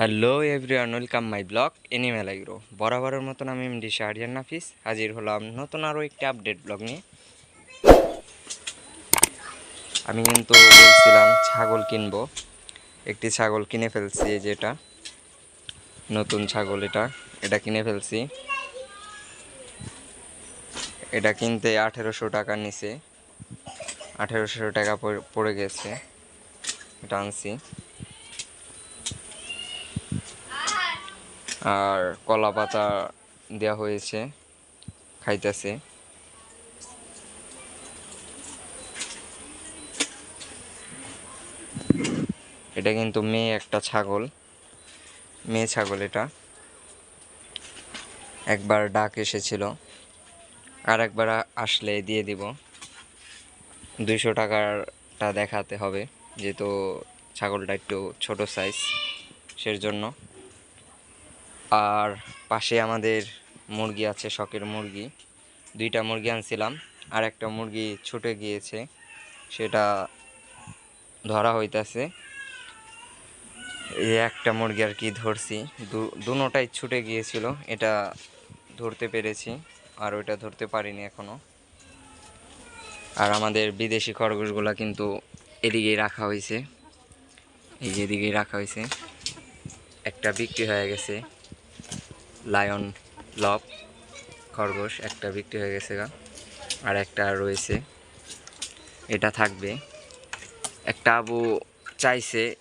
Hello everyone welcome my blog animal আইগ্রো বরাবরের মতন আমি এমডি শাহরিয়ান নাফিস হাজির হলাম নতুন আরও একটি আপডেট ব্লগ নিয়ে আমি কিন্তু বলছিলাম ছাগল কিনবো। একটি ছাগল কিনে ফেলছি যেটা নতুন ছাগল এটা। এটা কিনে ফেলছি। এটা কিনতে আঠেরোশো টাকা নিচে আঠেরোশো টাকা পড়ে গেছে। এটা আনছি। আর কলা পাতা দেওয়া হয়েছে, খাইতেছে। এটা কিন্তু মেয়ে একটা ছাগল, মেয়ে ছাগল এটা। একবার ডাক এসেছিল, আর একবার আসলে দিয়ে দিব। দুইশো টাকারটা দেখাতে হবে, যেহেতু ছাগলটা একটু ছোট সাইজ সের জন্য আর পাশে আমাদের মুরগি আছে, শখের মুরগি। দুইটা মুরগি আনছিলাম, আর একটা মুরগি ছুটে গিয়েছে, সেটা ধরা হইতাছে। এই একটা মুরগি আর কি ধরছি, দু- দুটোটাই ছুটে গিয়েছিল, এটা ধরতে পেরেছি, আর ওইটা ধরতে পারিনি এখনও। আর আমাদের বিদেশি খরগোশগুলো কিন্তু এদিকেই রাখা হয়েছে এই যে এদিকেই রাখা হয়েছে একটা বিক্রি হয়ে গেছে। লায়ন, লব, খরগোশ, একটা বিক্রি হয়ে গেছে গা। আর একটা রয়েছে। এটা থাকবে। একটা আবু চাইছে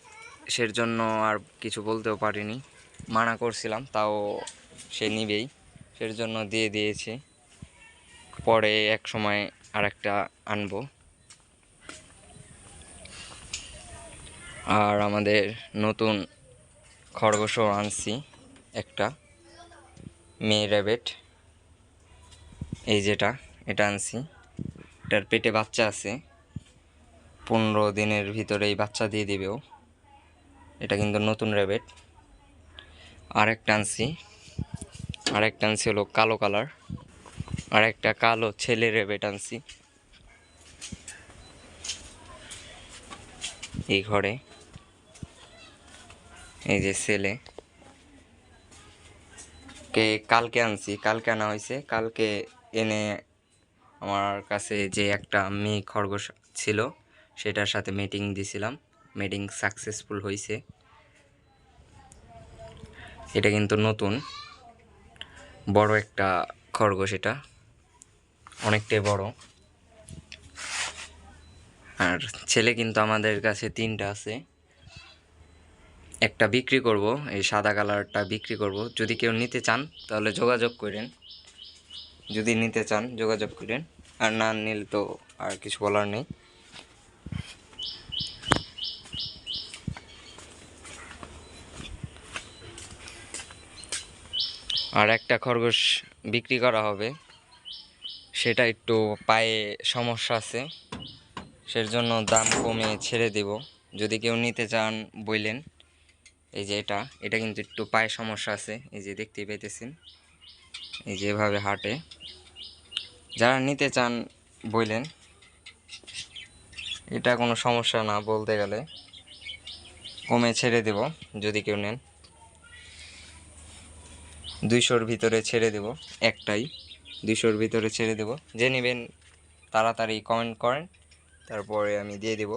সের জন্য আর কিছু বলতেও পারিনি। মানা করছিলাম, তাও সে নিবেই। সের জন্য দিয়ে দিয়েছি। পরে এক সময় আর একটা আনব। আর আমাদের নতুন খরগোশও আনছি, একটা। মেয়ে র্যাবেট এই যেটা, এটা আনছি। এটার পেটে বাচ্চা আছে। পনেরো দিনের ভিতরেই বাচ্চা দিয়ে দিবেও। এটা কিন্তু নতুন র্যাবেট আর একটা আনছি। আর একটা আনছি হলো কালো কালার আর একটা কালো ছেলে র্যাবেট আনছি। এই ঘরে। এই যে ছেলে। কে কালকে আনছি। কালকে আনা হয়েছে। কালকে এনে আমার কাছে যে একটা মেয়ে খরগোশ ছিল, সেটার সাথে মিটিং দিছিলাম। মিটিং সাকসেসফুল হয়েছে। এটা কিন্তু নতুন। বড় একটা খরগোশ এটা। অনেকটাই বড়। আর ছেলে কিন্তু আমাদের কাছে তিনটা আছে। একটা বিক্রি করব, এই সাদা কালারটা বিক্রি করব। যদি কেউ নিতে চান, তাহলে যোগাযোগ করেন। যদি নিতে চান, যোগাযোগ করেন। আর না নিলে তো আর কিছু বলার নেই। আর একটা খরগোশ বিক্রি করা হবে। সেটা একটু পায়ে সমস্যা আছে। সের জন্য দাম কমে ছেড়ে দেব। যদি কেউ নিতে চান বইলেন। এই যে এটা এটা কিন্তু একটু পায়ে সমস্যা আছে, এই যে দেখতে পেতেছেন এই যে এভাবে হাঁটে। যারা নিতে চান বইলেন, এটা কোনো সমস্যা না বলতে গেলে। কমে ছেড়ে দেব, যদি কেউ নেন। দুইশোর ভিতরে ছেড়ে দেব, একটাই। দুইশোর ভিতরে ছেড়ে দেব। যে নেবেন, তাড়াতাড়ি কমেন্ট করেন। তারপরে আমি দিয়ে দেব।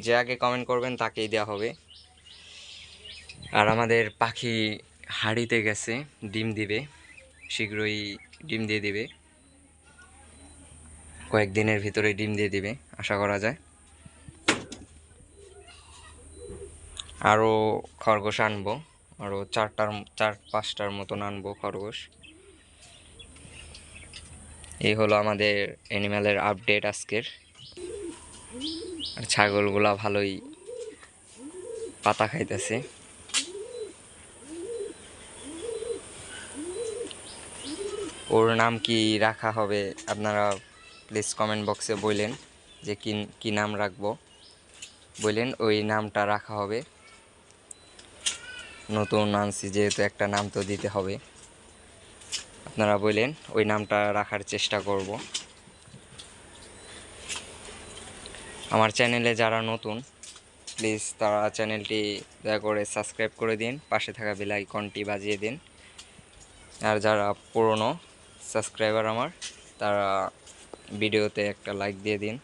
যে আগে কমেন্ট করবেন, তাকেই দেওয়া হবে। আর আমাদের পাখি হাড়িতে গেছে, ডিম দিবে, শীঘ্রই ডিম দিয়ে দিবে। কয়েকদিনের ভিতরে ডিম দিয়ে দিবে, আশা করা যায়। আরও খরগোশ আনব, আরও চারটার, চার, পাঁচটার মতন আনব খরগোশ। এই হলো আমাদের অ্যানিম্যালের আপডেট আজকের। আর ছাগলগুলা ভালোই পাতা খাইতেছে। ওর নাম কি রাখা হবে আপনারা প্লিজ কমেন্ট বক্সে বললেন যে কি কি নাম রাখব। বললেন ওই নামটা রাখা হবে। নতুন আনছি যেহেতু একটা নাম তো দিতে হবে। আপনারা বললেন ওই নামটা রাখার চেষ্টা করব। আমার চ্যানেলে যারা নতুন প্লিজ তারা চ্যানেলটি দয়া করে সাবস্ক্রাইব করে দিন, পাশে থাকা বেল আইকনটি বাজিয়ে দিন। আর যারা পুরনো সাবস্ক্রাইবার আমার, তারা ভিডিওতে একটা লাইক দিয়ে দিন।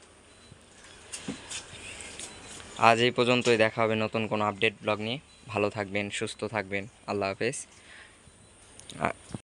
আজ এই পর্যন্তই, দেখা হবে নতুন কোনো আপডেট ব্লগ নিয়ে। ভালো থাকবেন, সুস্থ থাকবেন, আল্লাহ হাফেজ।